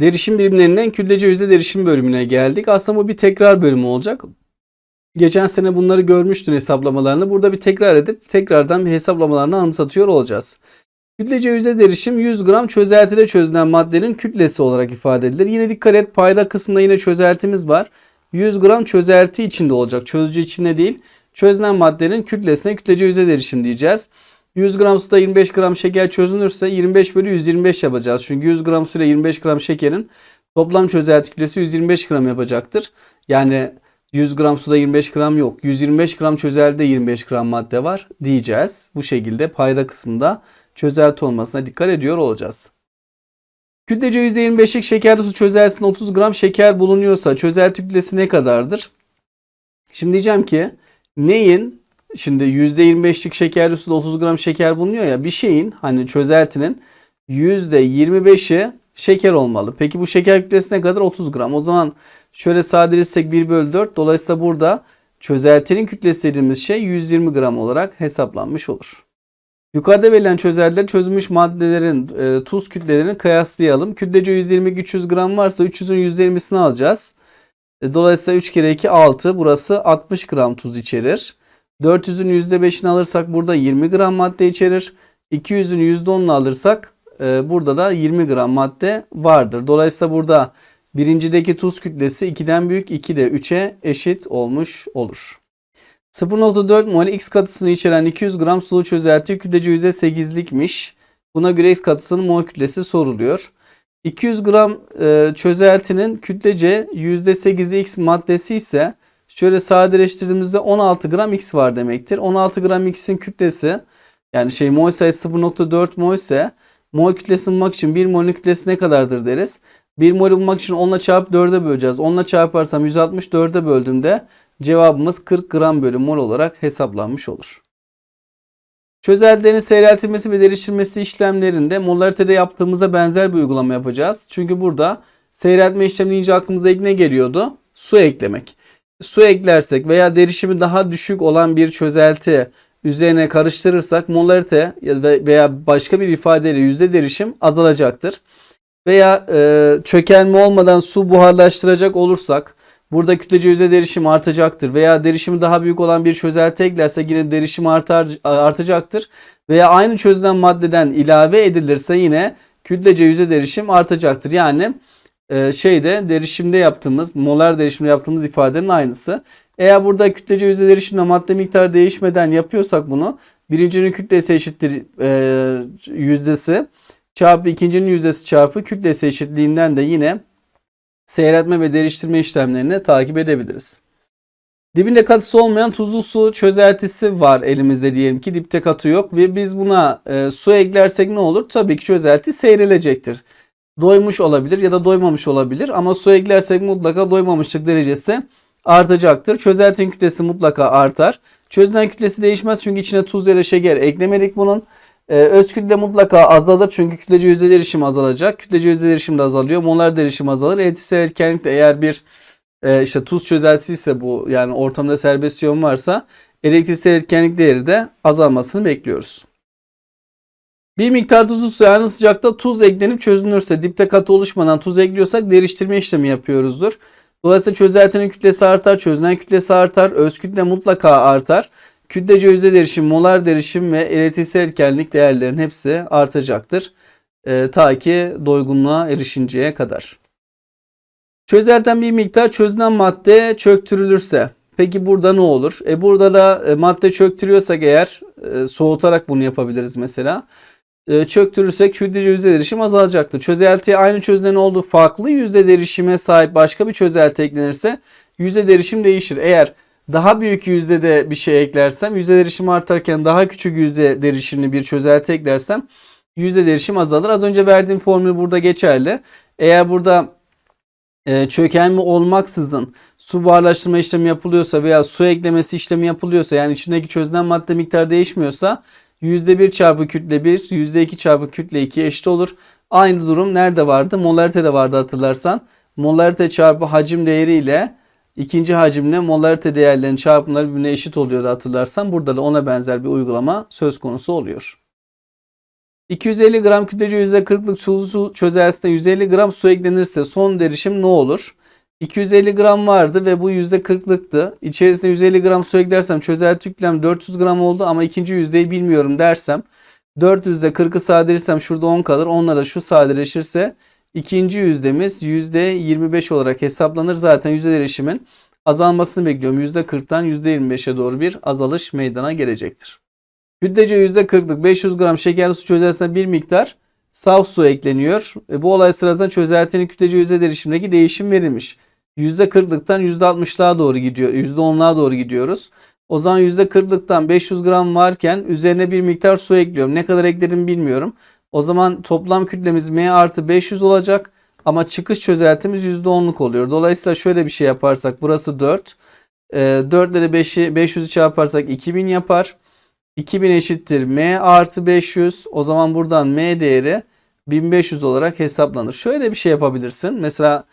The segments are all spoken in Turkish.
Derişim birimlerinden kütlece yüzde derişim bölümüne geldik. Aslında bu bir tekrar bölümü olacak. Geçen sene bunları görmüştün hesaplamalarını. Burada bir tekrar edip tekrardan bir hesaplamalarını anımsatıyor olacağız. Kütlece yüzde derişim 100 gram çözeltide çözünen maddenin kütlesi olarak ifade edilir. Yine dikkat et payda kısmında yine çözeltimiz var. 100 gram çözelti içinde olacak. Çözücü içinde değil. Çözünen maddenin kütlesine kütlece yüzde derişim diyeceğiz. 100 gram suda 25 gram şeker çözünürse 25 bölü 125 yapacağız. Çünkü 100 gram suyla 25 gram şekerin toplam çözelti kütlesi 125 gram yapacaktır. Yani 100 gram suda 25 gram yok. 125 gram çözeltide 25 gram madde var diyeceğiz. Bu şekilde payda kısmında çözelti olmasına dikkat ediyor olacağız. Kütlece %25'lik şekerli su çözeltisinde 30 gram şeker bulunuyorsa çözelti kütlesi ne kadardır? Şimdi diyeceğim ki neyin şimdi %25'lik şekerli suda 30 gram şeker bulunuyor ya bir şeyin hani çözeltinin %25'i şeker olmalı. Peki bu şeker kütlesi ne kadar? 30 gram. O zaman şöyle sadeleştirsek 1 bölü 4. Dolayısıyla burada çözeltinin kütlesi dediğimiz şey 120 gram olarak hesaplanmış olur. Yukarıda verilen çözeltiler çözülmüş maddelerin e, tuz kütlelerini kıyaslayalım. Kütlece 120 300 gram varsa 300'ün %20'sini alacağız. E, dolayısıyla 3 kere 2 6. Burası 60 gram tuz içerir. 400'ün %5'ini alırsak burada 20 gram madde içerir. 200'ün %10'unu alırsak e, burada da 20 gram madde vardır. Dolayısıyla burada birincideki tuz kütlesi 2'den büyük 2 de 3'e eşit olmuş olur. 0.4 mol X katısını içeren 200 gram sulu çözelti kütlece %8'likmiş. Buna göre X katısının mol kütlesi soruluyor. 200 gram e, çözeltinin kütlece %8'i X maddesi ise şöyle sadeleştirdiğimizde 16 gram X var demektir. 16 gram X'in kütlesi yani şey mol sayısı 0.4 mol ise mol kütlesini bulmak için 1 molün kütlesi ne kadardır deriz. 1 mol bulmak için 10'la çarpıp 4'e böleceğiz. 10'la çarparsam 164'e böldüğümde cevabımız 40 gram bölü mol olarak hesaplanmış olur. Çözeltilerin seyreltilmesi ve derişilmesi işlemlerinde molaritede yaptığımıza benzer bir uygulama yapacağız. Çünkü burada seyreltme işlemi deyince aklımıza ilk ne geliyordu? Su eklemek. Su eklersek veya derişimi daha düşük olan bir çözelti üzerine karıştırırsak molarite veya başka bir ifadeyle yüzde derişim azalacaktır. Veya e, çökelme olmadan su buharlaştıracak olursak burada kütlece yüzde derişim artacaktır. Veya derişimi daha büyük olan bir çözelti eklersek yine derişim artar, artacaktır. Veya aynı çözülen maddeden ilave edilirse yine kütlece yüzde derişim artacaktır. Yani e, şeyde derişimde yaptığımız molar derişimde yaptığımız ifadenin aynısı. Eğer burada kütlece yüzde derişimle madde miktarı değişmeden yapıyorsak bunu birincinin kütlesi eşittir e, yüzdesi çarpı ikincinin yüzdesi çarpı kütlesi eşitliğinden de yine seyretme ve deriştirme işlemlerini takip edebiliriz. Dibinde katısı olmayan tuzlu su çözeltisi var elimizde diyelim ki dipte katı yok ve biz buna e, su eklersek ne olur? Tabii ki çözelti seyrelecektir. Doymuş olabilir ya da doymamış olabilir ama su eklersek mutlaka doymamışlık derecesi artacaktır. Çözeltinin kütlesi mutlaka artar. Çözünen kütlesi değişmez çünkü içine tuz ya da şeker eklemedik bunun. Ee, öz kütle mutlaka azalır çünkü kütlece yüzde derişim azalacak. Kütlece yüzde derişim de azalıyor. Molar derişim azalır. Elektriksel etkenlik de eğer bir e, işte tuz çözeltisi ise bu yani ortamda serbest iyon varsa elektriksel etkenlik değeri de azalmasını bekliyoruz. Bir miktar tuzlu suya aynı sıcakta tuz eklenip çözünürse dipte katı oluşmadan tuz ekliyorsak deriştirme işlemi yapıyoruzdur. Dolayısıyla çözeltinin kütlesi artar, çözünen kütlesi artar, öz kütle mutlaka artar. Kütlece yüzde derişim, molar derişim ve elektriksel etkenlik değerlerinin hepsi artacaktır. E, ta ki doygunluğa erişinceye kadar. Çözelten bir miktar çözünen madde çöktürülürse peki burada ne olur? E burada da e, madde çöktürüyorsak eğer e, soğutarak bunu yapabiliriz mesela. E, çöktürürsek kütlece yüzde derişim azalacaktır. Çözeltiye aynı çözünen olduğu farklı yüzde derişime sahip başka bir çözelti eklenirse yüzde derişim değişir. Eğer daha büyük yüzdede bir şey eklersem yüzde derişim artarken daha küçük yüzde derişimli bir çözelti eklersem yüzde derişim azalır. Az önce verdiğim formül burada geçerli. Eğer burada e, çökelme olmaksızın su buharlaştırma işlemi yapılıyorsa veya su eklemesi işlemi yapılıyorsa yani içindeki çözünen madde miktarı değişmiyorsa %1 çarpı kütle 1, %2 çarpı kütle 2 eşit olur. Aynı durum nerede vardı? Molarite de vardı hatırlarsan. Molarite çarpı hacim değeri ile ikinci hacimle molarite değerlerinin çarpımları birbirine eşit oluyordu hatırlarsan. Burada da ona benzer bir uygulama söz konusu oluyor. 250 gram kütlece %40'lık sulu su çözeltisine 150 gram su eklenirse son derişim ne olur? 250 gram vardı ve bu %40'lıktı. İçerisine 150 gram su eklersem çözelti yüklem 400 gram oldu ama ikinci yüzdeyi bilmiyorum dersem 400'de 40'ı sadeleştirsem şurada 10 kalır. Onlara şu sadeleşirse ikinci yüzdemiz %25 olarak hesaplanır. Zaten yüzde derişimin azalmasını bekliyorum. %40'tan %25'e doğru bir azalış meydana gelecektir. Kütlece %40'lık 500 gram şekerli su çözeltisine bir miktar saf su ekleniyor. E, bu olay sırasında çözeltinin kütlece yüzde derişimindeki değişim verilmiş. %40'lıktan %60'lığa doğru gidiyor. %10'luğa doğru gidiyoruz. O zaman %40'lıktan 500 gram varken üzerine bir miktar su ekliyorum. Ne kadar ekledim bilmiyorum. O zaman toplam kütlemiz M artı 500 olacak. Ama çıkış çözeltimiz %10'luk oluyor. Dolayısıyla şöyle bir şey yaparsak burası 4. E, 4 ile 5'i 500'ü çarparsak 2000 yapar. 2000 eşittir M artı 500. O zaman buradan M değeri 1500 olarak hesaplanır. Şöyle bir şey yapabilirsin. Mesela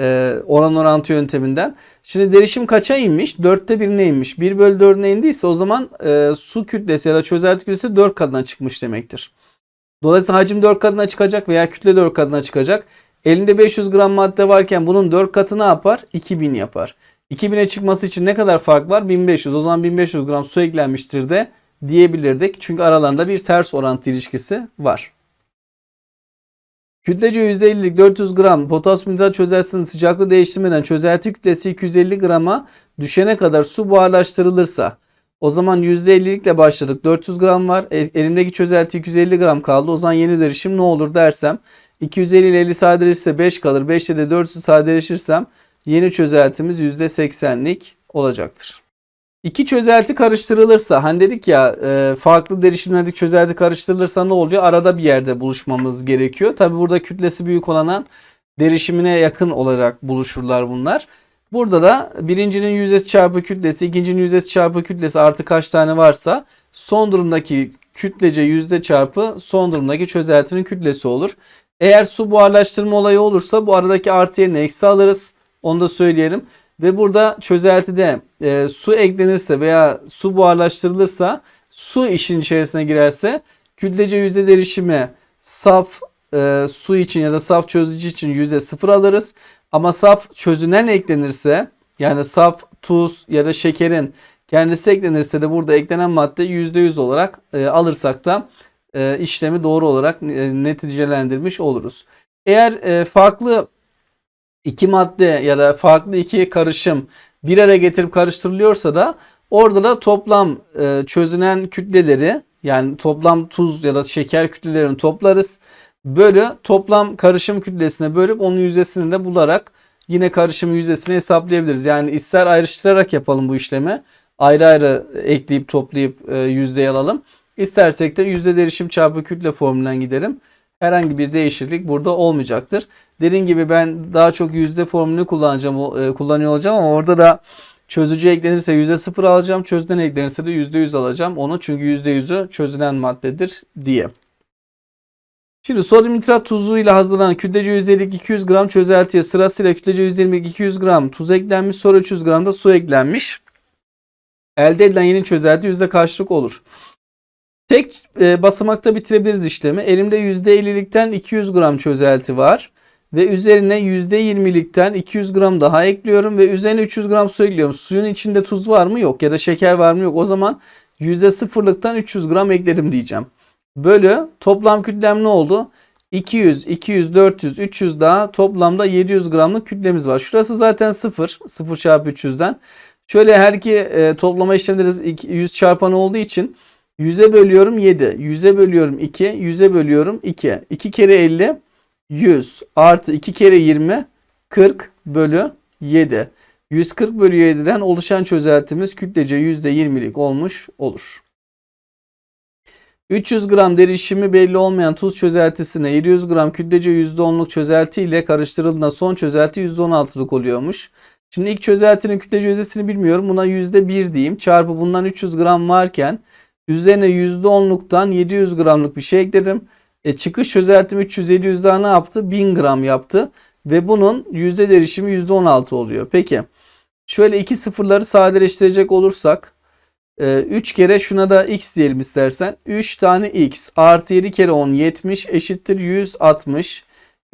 e, oran orantı yönteminden. Şimdi derişim kaça inmiş? 4'te 1'ine inmiş. 1 bölü 4'üne indiyse o zaman e, su kütlesi ya da çözelti kütlesi 4 katına çıkmış demektir. Dolayısıyla hacim 4 katına çıkacak veya kütle 4 katına çıkacak. Elinde 500 gram madde varken bunun 4 katı ne yapar? 2000 yapar. 2000'e çıkması için ne kadar fark var? 1500. O zaman 1500 gram su eklenmiştir de diyebilirdik. Çünkü aralarında bir ters orantı ilişkisi var. Kütlece %50'lik 400 gram potasyum nitrat çözeltisinin sıcaklığı değiştirmeden çözelti kütlesi 250 grama düşene kadar su buharlaştırılırsa o zaman %50'likle başladık. 400 gram var. E, elimdeki çözelti 250 gram kaldı. O zaman yeni derişim ne olur dersem 250 ile 50 sadeleşirse 5 kalır. 5 ile de 400 sadeleşirsem yeni çözeltimiz %80'lik olacaktır. İki çözelti karıştırılırsa hani dedik ya e, farklı derişimlerdeki çözelti karıştırılırsa ne oluyor? Arada bir yerde buluşmamız gerekiyor. Tabi burada kütlesi büyük olanın derişimine yakın olarak buluşurlar bunlar. Burada da birincinin yüzdesi çarpı kütlesi, ikincinin yüzdesi çarpı kütlesi artı kaç tane varsa son durumdaki kütlece yüzde çarpı son durumdaki çözeltinin kütlesi olur. Eğer su buharlaştırma olayı olursa bu aradaki artı yerine eksi alırız. Onu da söyleyelim. Ve burada çözeltide e, su eklenirse veya su buharlaştırılırsa su işin içerisine girerse kütlece yüzde derişimi saf e, su için ya da saf çözücü için yüzde sıfır alırız. Ama saf çözünen eklenirse yani saf tuz ya da şekerin kendisi eklenirse de burada eklenen madde yüzde yüz olarak e, alırsak da e, işlemi doğru olarak e, neticelendirmiş oluruz. Eğer e, farklı iki madde ya da farklı iki karışım bir araya getirip karıştırılıyorsa da orada da toplam e, çözünen kütleleri yani toplam tuz ya da şeker kütlelerini toplarız. Bölü toplam karışım kütlesine bölüp onun yüzdesini de bularak yine karışım yüzdesini hesaplayabiliriz. Yani ister ayrıştırarak yapalım bu işlemi. Ayrı ayrı ekleyip toplayıp e, yüzdeyi alalım. İstersek de yüzde derişim çarpı kütle formülünden giderim herhangi bir değişiklik burada olmayacaktır. Dediğim gibi ben daha çok yüzde formülünü kullanacağım, e, kullanıyor olacağım ama orada da çözücü eklenirse yüzde sıfır alacağım. Çözünen eklenirse de yüzde yüz alacağım. Onu çünkü yüzde yüzü çözünen maddedir diye. Şimdi sodyum nitrat tuzu ile hazırlanan kütlece yüzdelik 200 gram çözeltiye sırasıyla kütlece yüzdelik 200 gram tuz eklenmiş sonra 300 gram da su eklenmiş. Elde edilen yeni çözelti yüzde kaçlık olur? Tek e, basamakta bitirebiliriz işlemi. Elimde %50'likten 200 gram çözelti var. Ve üzerine %20'likten 200 gram daha ekliyorum. Ve üzerine 300 gram su ekliyorum. Suyun içinde tuz var mı? Yok. Ya da şeker var mı? Yok. O zaman %0'lıktan 300 gram ekledim diyeceğim. Bölü toplam kütlem ne oldu? 200, 200, 400, 300 daha toplamda 700 gramlık kütlemiz var. Şurası zaten 0. 0 çarpı 300'den. Şöyle her iki e, toplama işlemleri 100 çarpanı olduğu için 100'e bölüyorum 7. 100'e bölüyorum 2. 100'e bölüyorum 2. 2 kere 50 100 artı 2 kere 20 40 bölü 7. 140 bölü 7'den oluşan çözeltimiz kütlece %20'lik olmuş olur. 300 gram derişimi belli olmayan tuz çözeltisine 700 gram kütlece %10'luk çözelti ile karıştırıldığında son çözelti %16'lık oluyormuş. Şimdi ilk çözeltinin kütlece yüzdesini bilmiyorum. Buna %1 diyeyim. Çarpı bundan 300 gram varken Üzerine %10'luktan 700 gramlık bir şey ekledim. E, çıkış çözeltim 300-700 daha ne yaptı? 1000 gram yaptı. Ve bunun yüzde derişimi %16 oluyor. Peki şöyle iki sıfırları sadeleştirecek olursak 3 kere şuna da x diyelim istersen. 3 tane x artı 7 kere 10 70 eşittir 160.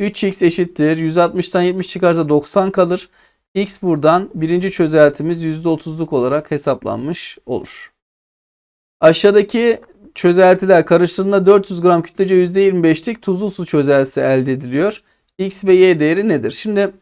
3x eşittir 160'tan 70 çıkarsa 90 kalır. X buradan birinci çözeltimiz %30'luk olarak hesaplanmış olur. Aşağıdaki çözeltiler karıştırıldığında 400 gram kütlece %25'lik tuzlu su çözeltisi elde ediliyor. X ve Y değeri nedir? Şimdi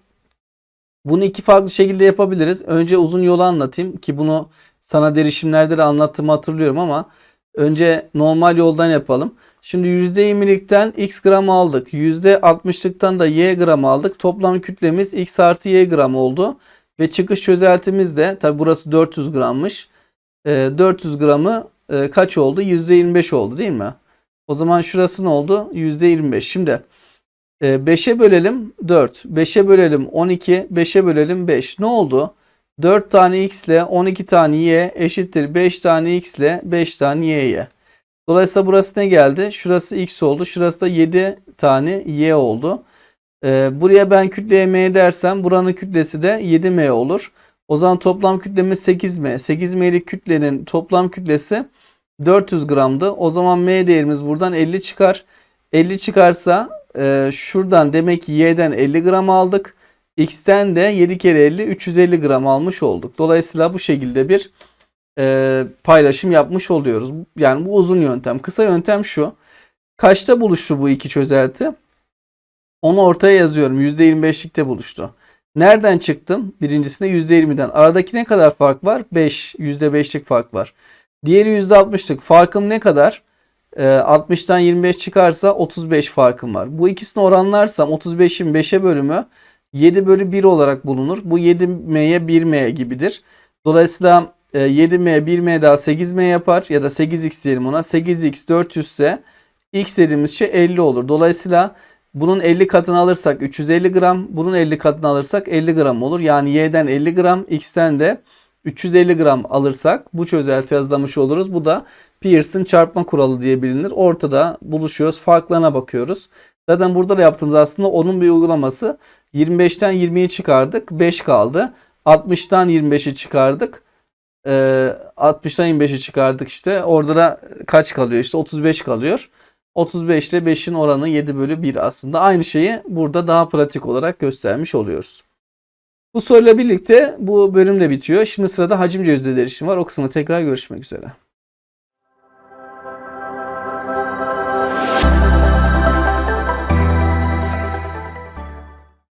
bunu iki farklı şekilde yapabiliriz. Önce uzun yolu anlatayım ki bunu sana derişimlerde de anlattığımı hatırlıyorum ama önce normal yoldan yapalım. Şimdi %20'likten x gram aldık. %60'lıktan da y gram aldık. Toplam kütlemiz x artı y gram oldu. Ve çıkış çözeltimiz de tabi burası 400 grammış. E, 400 gramı e, kaç oldu? %25 oldu değil mi? O zaman şurası ne oldu? %25. Şimdi e, 5'e bölelim 4. 5'e bölelim 12. 5'e bölelim 5. Ne oldu? 4 tane x ile 12 tane y eşittir 5 tane x ile 5 tane y'ye. Dolayısıyla burası ne geldi? Şurası x oldu. Şurası da 7 tane y oldu. Ee, buraya ben kütleye m dersem buranın kütlesi de 7m olur. O zaman toplam kütlemiz 8m. 8m'lik kütlenin toplam kütlesi 400 gramdı. O zaman m değerimiz buradan 50 çıkar. 50 çıkarsa e, şuradan demek ki y'den 50 gram aldık. X'ten de 7 kere 50 350 gram almış olduk. Dolayısıyla bu şekilde bir e, paylaşım yapmış oluyoruz. Yani bu uzun yöntem. Kısa yöntem şu. Kaçta buluştu bu iki çözelti? Onu ortaya yazıyorum. %25'likte buluştu. Nereden çıktım? Birincisinde %20'den. Aradaki ne kadar fark var? 5. %5'lik fark var. Diğeri %60'lık. Farkım ne kadar? E, 60'tan 25 çıkarsa 35 farkım var. Bu ikisini oranlarsam 35'in 5'e bölümü 7 bölü 1 olarak bulunur. Bu 7m'ye 1m gibidir. Dolayısıyla 7m e, 1m daha 8m yapar ya da 8x diyelim ona. 8x 400 ise x dediğimiz şey 50 olur. Dolayısıyla bunun 50 katını alırsak 350 gram, bunun 50 katını alırsak 50 gram olur. Yani y'den 50 gram, x'ten de 350 gram alırsak bu çözelti yazılamış oluruz. Bu da Pearson çarpma kuralı diye bilinir. Ortada buluşuyoruz, farklarına bakıyoruz. Zaten burada da yaptığımız aslında onun bir uygulaması. 25'ten 20'yi çıkardık, 5 kaldı. 60'tan 25'i çıkardık. Ee, 60'tan 25'i çıkardık işte. Orada da kaç kalıyor? İşte 35 kalıyor. 35 ile 5'in oranı 7 bölü 1 aslında. Aynı şeyi burada daha pratik olarak göstermiş oluyoruz. Bu soruyla birlikte bu bölüm de bitiyor. Şimdi sırada hacimce yüzdeler işim var. O kısmı tekrar görüşmek üzere.